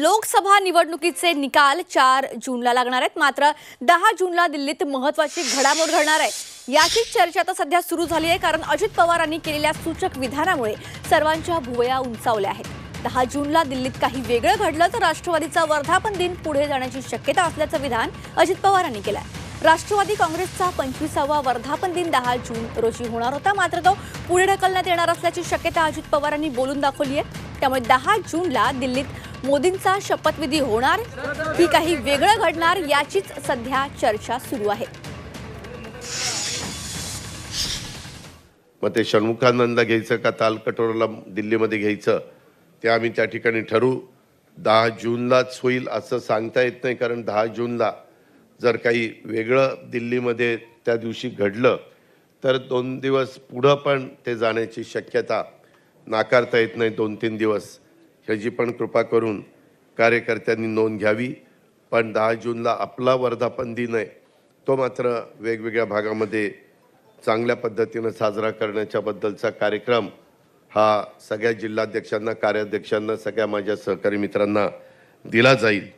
लोकसभा निवडणुकीचे निकाल चार जूनला लागणार आहेत. मात्र दहा जूनला दिल्लीत महत्वाची घडामोड घडणार आहे. याचीच चर्चा आता सध्या सुरू झाली आहे कारण अजित पवारांनी केलेल्या सूचक विधानामुळे सर्वांच्या भुवया उंचावल्या आहेत. दहा जूनला दिल्लीत काही वेगळं घडलं तर राष्ट्रवादीचा वर्धापन दिन पुढे जाण्याची शक्यता असल्याचं विधान अजित पवारांनी केलं आहे राष्ट्रवादी काँग्रेसचा पंचवीसावा वर्धापन दिन दहा जून रोजी होणार होता. मात्र तो पुढे ढकलण्यात येणार असल्याची शक्यता अजित पवारांनी बोलून दाखवली आहे त्यामुळे दहा जूनला दिल्लीत मोदींचा शपथविधी होणार? की काही वेगळं घडणार याचीच सध्या चर्चा सुरू आहे. मग ते षण्मुखानंद घ्यायचं का तालकटोराला दिल्लीमध्ये घ्यायचं ते आम्ही त्या ठिकाणी ठरवू दहा जूनलाच होईल असं सांगता येत नाही कारण दहा जूनला जर काही वेगळं दिल्लीमध्ये त्या दिवशी घडलं तर दोन दिवस पुढं पण ते जाण्याची शक्यता नाकारता येत नाही दोन तीन दिवस. ह्याची पण कृपा करून कार्यकर्त्यांनी नोंद घ्यावी. पण दहा जूनला आपला वर्धापन दिन आहे तो मात्र वेगवेगळ्या भागामध्ये चांगल्या पद्धतीनं साजरा करण्याच्याबद्दलचा कार्यक्रम हा सगळ्या जिल्हाध्यक्षांना कार्याध्यक्षांना सगळ्या माझ्या सहकारी मित्रांना दिला जाईल.